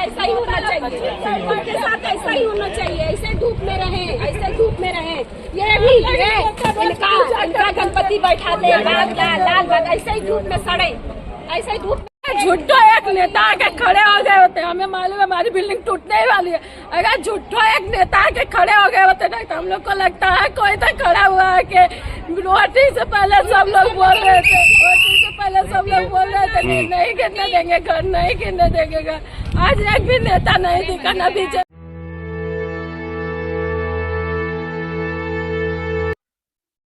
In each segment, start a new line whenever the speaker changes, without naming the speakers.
ऐसा ही होना चाहिए। सबके साथ ऐसा ही होना चाहिए। ऐसे धूप में रहे ऐसे धूप में रहे। ये भी ये इनका इनका गणपति बैठा दे लाल लाल बाग ऐसे ही धूप में सड़े। ऐसे ही धूप
झुट्ठो एक नेता आके खड़े हो गए होते हमें मालूम है हमारी बिल्डिंग टूटने ही वाली है। अगर झुट्ठो एक नेता आके खड़े हो गए होते ना तो हम लोग को लगता है कोई तो खड़ा हुआ है कि नोटिस से पहले सब लोग बोल रहे थे। नोटिस से पहले सब लोग बोल रहे थे नहीं गिरने देंगे घर नहीं गिरने देंगे घर। आज एक भी नेता नहीं दिखा ना बीजेपी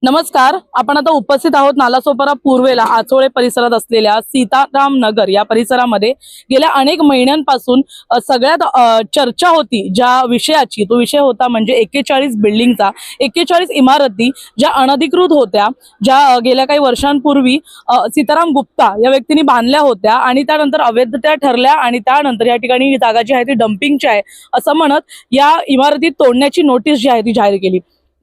नमस्कार आपण आता उपस्थित आहोत नालासोपारा पूर्वेला आचोळे परिसरात असलेल्या सीताराम नगर या परिसरामध्ये. गेल्या अनेक महिन्यांपासून सगळ्यात चर्चा होती ज्या विषयाची तो विषय होता म्हणजे एक्केचाळीस बिल्डिंगचा एक्केचाळीस इमारती ज्या अनधिकृत होत्या ज्या गेल्या काही वर्षांपूर्वी सीताराम गुप्ता या व्यक्तीने बांधल्या होत्या आणि त्यानंतर अवैध त्या ठरल्या आणि त्यानंतर या ठिकाणी ही जागा जी आहे ती डम्पिंगची आहे असं म्हणत या इमारती तोडण्याची नोटीस जी आहे ती जाहीर केली.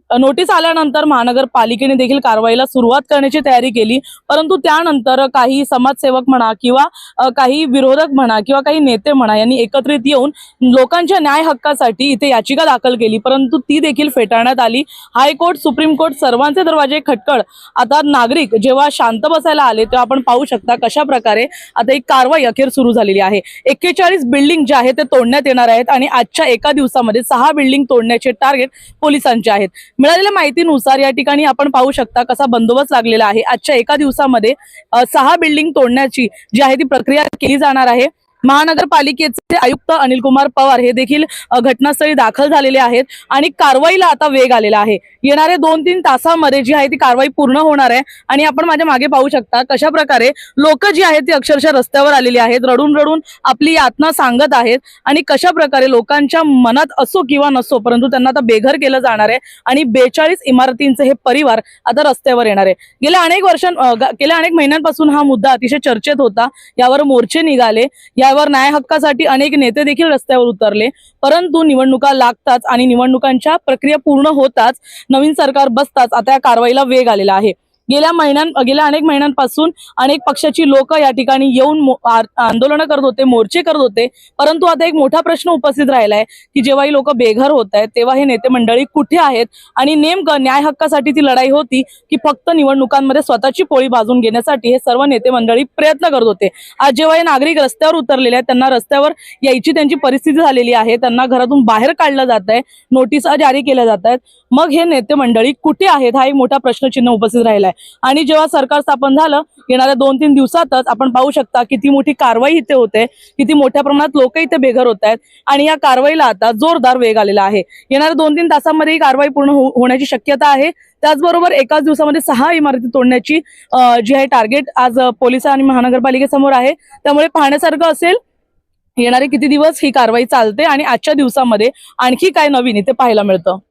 नोटीस आल्यानंतर महानगरपालिकेने देखील कारवाईला सुरुवात करण्याची तयारी केली. परंतु त्यानंतर काही समाजसेवक म्हणा किंवा काही विरोधक म्हणा किंवा काही नेते म्हणा यांनी एकत्रित येऊन लोकांच्या न्याय हक्कासाठी इथे याचिका दाखल केली. परंतु ती देखील फेटाळण्यात आली. हायकोर्ट सुप्रीम कोर्ट सर्वांचे दरवाजे खटकळ आता नागरिक जेव्हा शांत बसायला आले तेव्हा आपण पाहू शकता कशा प्रकारे आता एक कारवाई अखेर सुरू झालेली आहे. एक्केचाळीस बिल्डिंग जे आहे ते तोडण्यात येणार आहेत आणि आजच्या एका दिवसामध्ये सहा बिल्डिंग तोडण्याचे टार्गेट पोलिसांचे आहेत. मिळालेल्या माहितीनुसार या ठिकाणी आपण पाहू शकता कसा बंदोबस्त लागलेला आहे. आजच्या एका दिवसामध्ये सहा बिल्डिंग तोडण्याची जी आहे ती प्रक्रिया केली जाणार आहे. महानगरपालिकेचे आयुक्त अनिल कुमार पवार हे देखील घटनास्थळी दाखल झालेले आहेत आणि कारवाईला आता वेग आलेला आहे. येणाऱ्या दोन तीन तासामध्ये जी आहे ती कारवाई पूर्ण होणार आहे आणि आपण माझ्या मागे पाहू शकता कशा प्रकारे लोक जी आहेत ती अक्षरशः रस्त्यावर आलेली आहेत रडून रडून आपली यातना सांगत आहेत आणि कशा प्रकारे लोकांच्या मनात असो किंवा नसो परंतु त्यांना आता बेघर केलं जाणार आहे आणि बेचाळीस इमारतींचे हे परिवार आता रस्त्यावर येणार आहे. गेल्या अनेक वर्षां गेल्या अनेक महिन्यांपासून हा मुद्दा अतिशय चर्चेत होता. यावर मोर्चे निघाले. या न्याय हक्कासाठी अनेक नेते देखील रस्त्यावर उतरले. परंतु निवडणुका लागताच आणि निवडणुकांच्या प्रक्रिया पूर्ण होताच नवीन सरकार बसताच आता या कारवाईला वेग आलेला आहे. गेल्या महिन्यां गेल्या अनेक महिन्यांपासून अनेक पक्षाची लोक या ठिकाणी येऊन आंदोलन करत होते मोर्चे करत होते. परंतु आता एक मोठा प्रश्न उपस्थित राहिला आहे की जेव्हा ही लोक बेघर होत आहेत तेव्हा हे नेते मंडळी कुठे आहेत? आणि नेमकं न्याय हक्कासाठी ती लढाई होती की फक्त निवडणुकांमध्ये स्वतःची पोळी बाजून घेण्यासाठी हे सर्व नेते मंडळी प्रयत्न करत होते. आज जेव्हा हे नागरिक रस्त्यावर उतरलेले आहेत त्यांना रस्त्यावर यायची त्यांची परिस्थिती झालेली आहे त्यांना घरातून बाहेर काढलं जात आहे नोटिसा जारी केल्या जात आहेत. मग हे नेते मंडळी कुठे आहेत? हा एक मोठा प्रश्नचिन्ह उपस्थित राहिला आहे आणि जेव्हा सरकार स्थापन झालं येणाऱ्या दोन तीन दिवसातच आपण पाहू शकता किती मोठी कारवाई इथे होते किती मोठ्या प्रमाणात लोक इथे बेघर होत आहेत आणि या कारवाईला आता जोरदार वेग आलेला आहे. येणाऱ्या दोन तीन तासांमध्ये ही कारवाई पूर्ण हो-, होण्याची शक्यता आहे. त्याचबरोबर एकाच दिवसामध्ये सहा इमारती तोडण्याची जी आहे टार्गेट आज पोलीस आणि महानगरपालिकेसमोर आहे. त्यामुळे पाहण्यासारखं असेल येणारे किती दिवस ही कारवाई चालते आणि आजच्या दिवसामध्ये आणखी काय नवीन इथे पाहायला मिळतं?